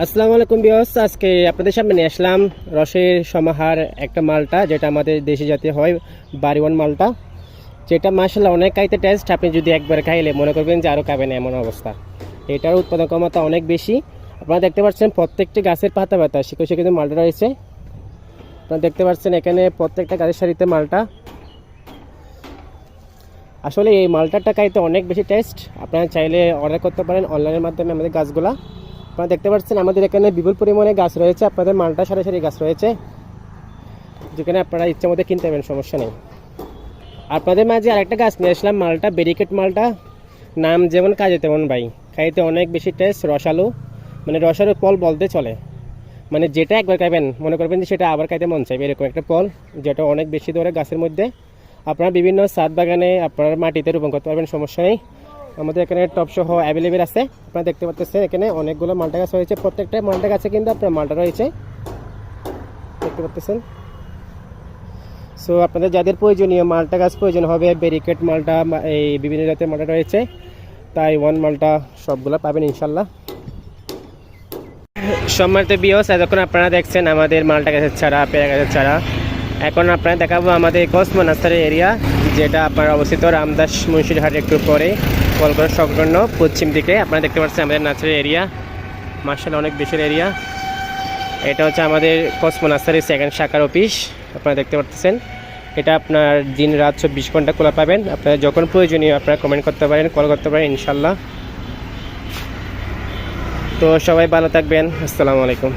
আসসালামু আলাইকুম বিয়স আজকে আপনাদের সামনে নিয়ে আসলাম রসের সমাহার একটা মালটা, যেটা আমাদের দেশি জাতীয় হয় বাড়িওয়ান মালটা, যেটা মাসাল্লাহ অনেক খাইতে টেস্ট আপনি যদি একবার খাইলে মনে করবেন যে আরও খাবেন এমন অবস্থা। এটার উৎপাদন ক্ষমতা অনেক বেশি। আপনারা দেখতে পাচ্ছেন প্রত্যেকটি গাছের পাতা শিখে শিখে কিন্তু মালটা রয়েছে। আপনারা দেখতে পাচ্ছেন এখানে প্রত্যেকটা গাছের সারিতে মালটা। আসলে এই মালটাটা খাইতে অনেক বেশি টেস্ট আপনারা চাইলে অর্ডার করতে পারেন অনলাইনের মাধ্যমে আমাদের গাছগুলা। আপনারা দেখতে পাচ্ছেন, আমাদের এখানে বিপুল পরিমাণে গাছ রয়েছে, আপনাদের মালটা সারি সারি গাছ রয়েছে, যেখানে আপনারা ইচ্ছে মতো কিনতে পারেন সমস্যা নেই। আপনাদের মাঝে আরেকটা গাছ নিয়ে আসলাম, মালটা ব্যারিকেড মালটা। নাম যেমন কাজে তেমন ভাই, খাইতে অনেক বেশি টেস্ট রসালো মানে রসালো ফল বলতে চলে। মানে যেটা একবার খাইবেন, মনে করবেন যে সেটা আবার খাইতে মন চাইবে, এরকম একটা ফল, যেটা অনেক বেশি ধরে গাছের মধ্যে। আপনারা বিভিন্ন সাত বাগানে আপনার মাটিতে রোপণ করতে পারবেন, সমস্যা নেই। আমাদের এখানে টপ সহ অ্যাভেলেবেল আছে। আপনারা দেখতে পাচ্ছেন এখানে অনেকগুলো মালটা গাছ রয়েছে। প্রত্যেকটা মালটা গাছে কিন্তু আপনার মালটা রয়েছে। দেখতে পাচ্ছেন সো আপনাদের যাদের প্রয়োজনীয় মালটা গাছ প্রয়োজন হবে ব্যারিকেড মালটা এই বিভিন্ন জাতের মালটা রয়েছে তাই ওয়ান মালটা সবগুলো পাবেন ইনশাল্লাহ। সম্মানিত বিয়স এতক্ষণ আপনারা দেখছেন আমাদের মালটা গাছের ছাড়া পেয়ারা গাছের চারা। এখন আপনারা দেখাবো আমাদের কসমো নার্সারি এরিয়া যেটা আপনার অবস্থিত রামদাস মুন্সিরহাট একটু পরে কলকাতা সংলগ্ন পশ্চিম দিকে। আপনারা দেখতে পাচ্ছেন আমাদের নার্সারি এরিয়া মার্শাল অনেক বেশির এরিয়া এটা হচ্ছে আমাদের কসমো নার্সারি সেকেন্ড শাখার অফিস আপনারা দেখতে পাচ্ছেন। এটা আপনার দিন রাত চব্বিশ ঘণ্টা খোলা পাবেন। আপনারা যখন প্রয়োজনীয় আপনারা কমেন্ট করতে পারেন কল করতে পারেন ইনশাল্লাহ তো সবাই ভালো থাকবেন। আসসালামু আলাইকুম।